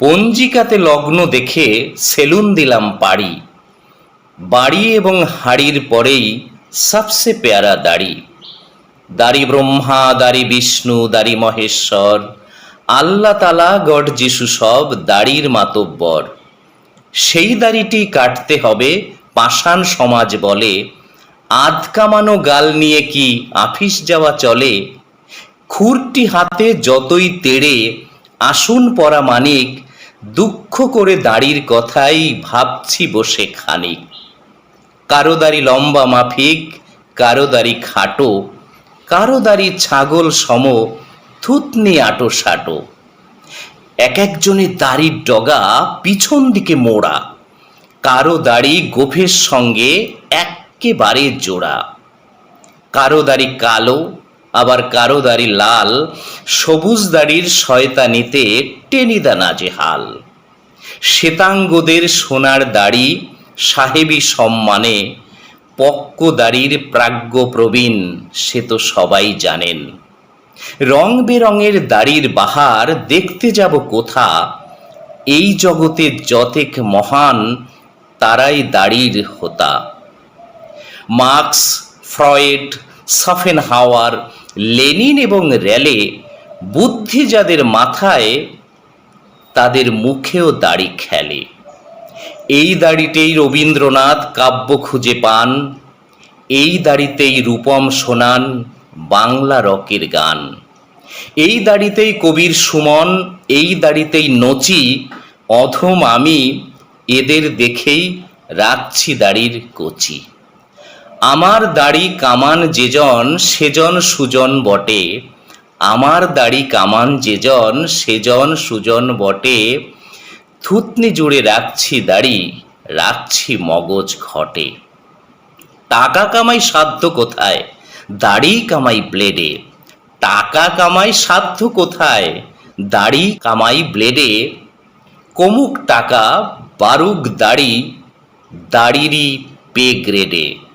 পঞ্জিকাতে লগ্ন দেখে সেলুন দিলাম পাড়ি বাড়ি এবং হাড়ির পরেই সবসে পেয়ারা দাড়ি। দাড়ি ব্রহ্মা, দাড়ি বিষ্ণু, দাড়ি মহেশ্বর আল্লাহ তালা, গড যিশু সব দাড়ির মাতব্বর। সেই দাড়িটি কাটতে হবে পাষাণ সমাজ বলে। আধ কামানো গাল নিয়ে কি আফিস যাওয়া চলে? খুরটি হাতে যতই তেড়ে আসুন পরা মানিক দুঃখ করে দাড়ির কথাই ভাবছি বসে খানিক। কারও দাড়ি লম্বা মাফিক, কারও দাড়ি খাটো, কারও দাড়ি ছাগল সম, থুতনি আটো সাটো। এক একজনের দাড়ির ডগা পিছন দিকে মোড়া, কারও দাড়ি গোফের সঙ্গে এক্কেবারে জোড়া। কারও দাড়ি কালো আবার কারও দাড়ি লাল, সবুজ দাড়ির শয়তানিতে টেনিদা নাজেহাল। শ্বেতাঙ্গদের সোনার দাড়ি সাহেবী সম্মানে, পক্ক দাড়ির প্রাজ্ঞ প্রবীণ সে তো সবাই জানেন। রং বেরঙের দাড়ির বাহার দেখতে যাব কোথা? এই জগতে যতেক মহান, তারাই দাড়ির হোতা। মার্কস, ফ্রয়েড সাফেন হাওয়ার লেনিন এবং র্যালে বুদ্ধি যাদের মাথায়, তাদের মুখেও দাড়ি খেলে। এই দাড়িতেই রবীন্দ্রনাথ কাব্য খুঁজে পান, এই দাড়িতেই রূপম শোনান বাংলা রকের গান। এই দাড়িতেই কবির সুমন, এই দাড়িতেই নচি, অধম আমি, এদের দেখেই রাখছি দাড়ির কচি। আমার দাড়ি কামান যেজন, সেজন সুজন বটে। আমার দাড়ি কামান যেজন, সেজন সুজন বটে। থুতনি জুড়ে রাখছি দাড়ি, রাখছি মগজ ঘটে। টাকা কামাই সাধ্য কোথায়? দাড়ি কামাই ব্লেডে। টাকা কামাই সাধ্য কোথায়? দাড়ি কামাই ব্লেডে। কমুক টাকা, বারুক দাড়ি, দাড়িরই পে গ্রেডে।